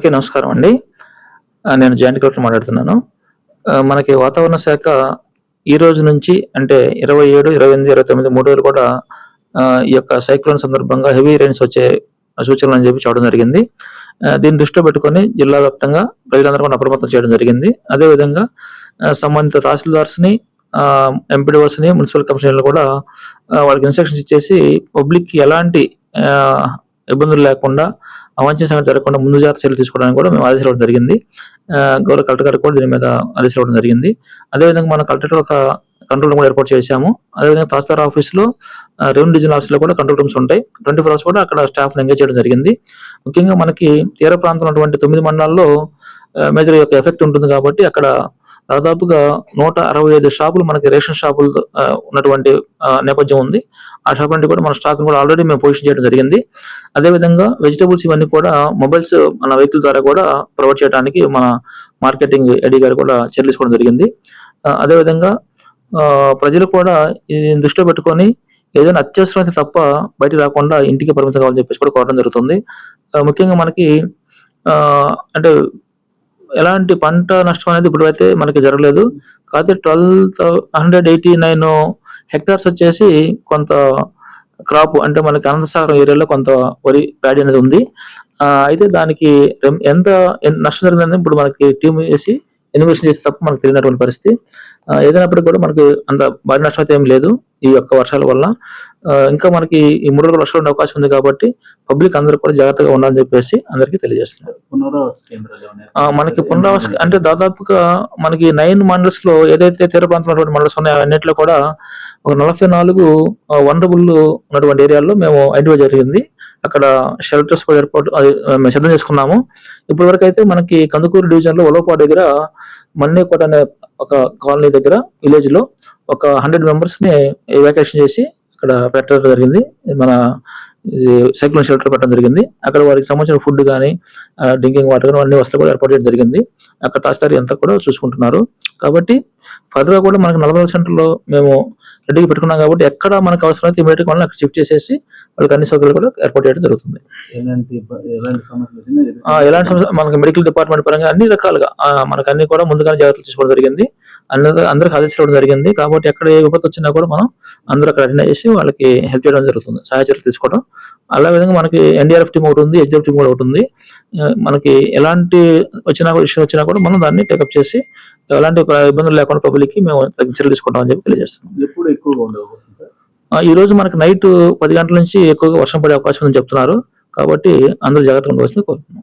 నమస్కారం అండి. నేను జాయింట్ కలెక్టర్ మాట్లాడుతున్నాను. మనకి వాతావరణ శాఖ ఈ రోజు నుంచి అంటే ఇరవై ఏడు ఇరవై ఎనిమిది ఇరవై తొమ్మిది మూడు రోజులు కూడా ఈ యొక్క సైక్లోన్ సందర్భంగా హెవీ రైన్స్ వచ్చే సూచనలు అని చెప్పి చూడడం జరిగింది. దీన్ని దృష్టిలో పెట్టుకొని జిల్లా వ్యాప్తంగా ప్రజలందరూ కూడా అప్రమత్తం చేయడం జరిగింది. అదేవిధంగా సంబంధిత తహసీల్దార్స్ని ఎంపీడీఓస్ని మున్సిపల్ కమిషనర్లు కూడా వాళ్ళకి ఇన్స్ట్రక్షన్స్ ఇచ్చేసి పబ్లిక్కి ఎలాంటి ఇబ్బందులు లేకుండా అవాంఛనీయ సంఘటన జరగకుండా ముందు జాగ్రత్త చర్యలు తీసుకోవడానికి కూడా మేము ఆదేశాలు ఇవ్వడం జరిగింది. గౌరవ కలెక్టర్ గారు కూడా దీని మీద ఆదేశాలు ఇవ్వడం జరిగింది. అదేవిధంగా మన కలెక్టర్ ఒక కంట్రోల్ రూమ్ కూడా ఏర్పాటు చేశాము. అదేవిధంగా తహసీల్దార్ ఆఫీస్లో రెవెన్యూ డివిజన్ ఆఫీస్లో కూడా కంట్రోల్ రూమ్స్ ఉంటాయి. ట్వంటీ ఫోర్ అవర్స్ కూడా అక్కడ స్టాఫ్ ఎంగేజ్ చేయడం జరిగింది. ముఖ్యంగా మనకి తీర ప్రాంతంలో ఉన్నటువంటి తొమ్మిది మండలాల్లో మేజర్ యొక్క ఎఫెక్ట్ ఉంటుంది కాబట్టి అక్కడ దాదాపుగా నూట అరవై ఐదు షాపులు మనకి రేషన్ షాపులు ఉన్నటువంటి నేపథ్యం ఉంది. ఆ షాప్ నుండి కూడా మన స్టాక్ కూడా ఆల్రెడీ మేము పొజిషన్ చేయడం జరిగింది. అదేవిధంగా వెజిటబుల్స్ ఇవన్నీ కూడా మొబైల్స్ మన వెహికల్ ద్వారా కూడా ప్రొవైడ్ చేయడానికి మన మార్కెటింగ్ ఎడీ గారు కూడా చర్యలు తీసుకోవడం జరిగింది. అదేవిధంగా ఆ, ప్రజలు కూడా ఇది దృష్టిలో పెట్టుకొని ఏదైనా అత్యవసరమైతే తప్ప బయటికి రాకుండా ఇంటికి పరిమితం కావాలని చెప్పేసి కూడా కోరడం జరుగుతుంది. ముఖ్యంగా మనకి అంటే ఎలాంటి పంట నష్టం అనేది ఇప్పుడైతే మనకి జరగలేదు. కాకపోతే twelve hundred eighty nine hectares వచ్చేసి కొంత క్రాప్ అంటే మనకి అనంతసాగరం ఏరియాలో కొంత వరి ప్యాడీ అనేది ఉంది. ఆ, అయితే దానికి ఎంత ఎంత నష్టం జరిగిందని ఇప్పుడు మనకి టీం వేసి ఇన్వెస్ట్ చేసి తప్ప మనకు తెలియనటువంటి పరిస్థితి. ఏదైనప్పటికీ కూడా మనకి అంత భారీ నష్టం అయితే ఏం లేదు ఈ యొక్క వర్షాల వల్ల. ఇంకా మనకి ఈ మూడు రోజులు వర్షాలు ఉండే అవకాశం ఉంది కాబట్టి పబ్లిక్ అందరూ కూడా జాగ్రత్తగా ఉండాలని చెప్పేసి అందరికీ తెలియజేస్తున్నారు మనకి పునరావాస అంటే దాదాపుగా మనకి నైన్ మండల్స్లో ఏదైతే తీర ప్రాంతంలో మండల్స్ ఉన్నాయో అన్నింటిలో కూడా ఒక నలభై నాలుగు వనరబుల్ ఉన్నటువంటి ఏరియాల్లో మేము ఐడెంటిఫై జరిగింది. అక్కడ షెల్టర్స్ కూడా ఏర్పాటు అది మేము సిద్ధం చేసుకున్నాము. ఇప్పటి వరకు అయితే మనకి కందుకూరు డివిజన్లో ఒలోపా దగ్గర మన్నేకోట అనే ఒక కాలనీ దగ్గర విలేజ్లో ఒక హండ్రెడ్ మెంబర్స్ని వ్యాకేషన్ చేసి అక్కడ పెట్టడం జరిగింది. మన సైక్లోన్ షెల్టర్ పెట్టడం జరిగింది. అక్కడ వారికి సంబంధించిన ఫుడ్ కానీ డ్రింకింగ్ వాటర్ కానీ అన్ని వస్తువులు కూడా ఏర్పాటు చేయడం జరిగింది. అక్కడ తహసీల్దార్ అంతా కూడా చూసుకుంటున్నారు. కాబట్టి ఫర్దర్గా కూడా మనకి నలభై సెంటర్లో మేము రెడీగా పెట్టుకున్నాం కాబట్టి ఎక్కడ మనకు అవసరమైతే ఇమీడియట్ వాళ్ళని అక్కడ షిఫ్ట్ చేసేసి వాళ్ళకి అన్ని సౌకర్యాలు కూడా ఏర్పాటు చేయడం జరుగుతుంది. ఎలాంటి ఎలాంటి సమస్యలు మనకి మెడికల్ డిపార్ట్మెంట్ పరంగా అన్ని రకాలుగా మనకు అన్ని కూడా ముందుగానే జాగ్రత్తలు తీసుకోవడం జరిగింది. అందరూ అందరికి ఆదేశించడం జరిగింది. కాబట్టి ఎక్కడ ఏ విపత్తు వచ్చినా కూడా మనం అందరూ అక్కడ అటెండ్ చేసి వాళ్ళకి హెల్ప్ చేయడం జరుగుతుంది. సహాయ చర్యలు తీసుకోవడం. అలా విధంగా మనకి ఎన్డీఆర్ఎఫ్ టీం ఒకటి ఉంది హెచ్డిఎఫ్ టీం కూడా ఒకటి ఉంది. మనకి ఎలాంటి వచ్చినా కూడా ఇష్యూ వచ్చినా కూడా మనం దాన్ని టేకప్ చేసి ఎలాంటి ఇబ్బందులు లేకుండా పబ్లిక్కి మేము చర్యలు తీసుకుంటాం అని చెప్పి తెలియజేస్తున్నాం. ఎప్పుడు ఎక్కువగా ఉండే అవకాశం సార్? ఆ, ఈ రోజు మనకి నైట్ పది గంటల నుంచి ఎక్కువగా వర్షం పడే అవకాశం ఉందని చెప్తున్నారు. కాబట్టి అందరూ జాగ్రత్తగా ఉండవలసింది కోరుతున్నాం.